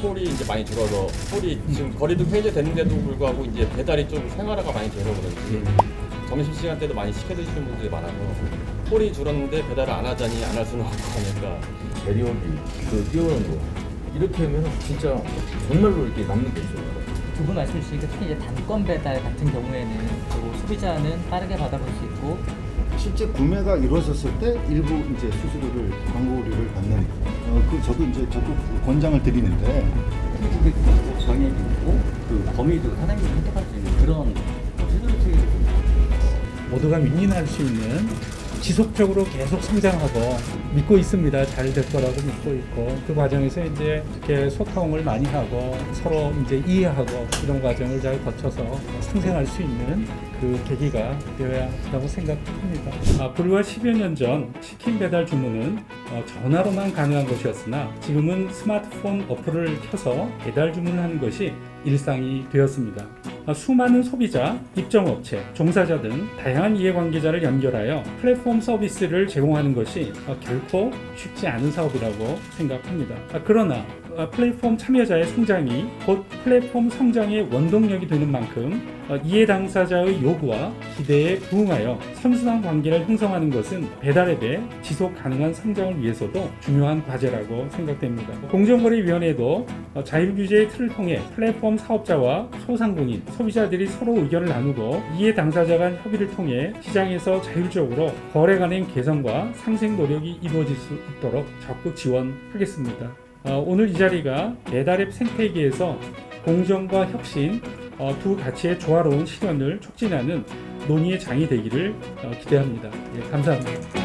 콜이 이제 많이 줄어서 콜이 지금 거리도 폐쇄됐는데도 불구하고 이제 배달이 좀 생활화가 많이 돼서 그런지 점심 시간 때도 많이 시켜 드시는 분들이 많아서 콜이 줄었는데 배달을 안 하자니 안 할 수는 없고 하니까. 대리업이 그 뛰어오는 거. 이렇게 하면 진짜 정말로 이렇게 남는 게 있어요. 두 분 말씀 주시니까 특히 이제 단건 배달 같은 경우에는 그리고 소비자는 빠르게 받아볼 수 있고. 실제 구매가 이루어졌을 때 일부 이제 수수료를 광고료를 그 저도 이제 적극 권장을 드리는데 피드백도 정해져 있고 그 범위도 사장님이 선택할 수 있는 그런 제도를 체계를 모두가 윈윈할 수 있는 지속적으로 계속 성장하고 믿고 있습니다. 잘 될 거라고 믿고 있고 그 과정에서 이제 이렇게 소통을 많이 하고 서로 이제 이해하고 이런 과정을 잘 거쳐서 상생할 수 있는 그 계기가 되어야 한다고 생각합니다. 아, 불과 10여 년 전 치킨 배달 주문은 어, 전화로만 가능한 것이었으나 지금은 스마트폰 어플을 켜서 배달 주문하는 것이 일상이 되었습니다. 아, 수많은 소비자, 입점업체, 종사자 등 다양한 이해관계자를 연결하여 플랫폼 서비스를 제공하는 것이 아, 결코 쉽지 않은 사업이라고 생각합니다. 아, 그러나 아, 플랫폼 참여자의 성장이 곧 플랫폼 성장의 원동력이 되는 만큼 어, 이해 당사자의 요구와 기대에 부응하여 선순환 관계를 형성하는 것은 배달앱의 지속 가능한 성장을 위해서도 중요한 과제라고 생각됩니다. 공정거래위원회도 어, 자율규제의 틀을 통해 플랫폼 사업자와 소상공인, 소비자들이 서로 의견을 나누고 이해 당사자 간 협의를 통해 시장에서 자율적으로 거래 관행 개선과 상생 노력이 이루어질 수 있도록 적극 지원하겠습니다. 어, 오늘 이 자리가 배달앱 생태계에서 공정과 혁신 어, 두 가치의 조화로운 실현을 촉진하는 논의의 장이 되기를 어, 기대합니다. 예, 감사합니다.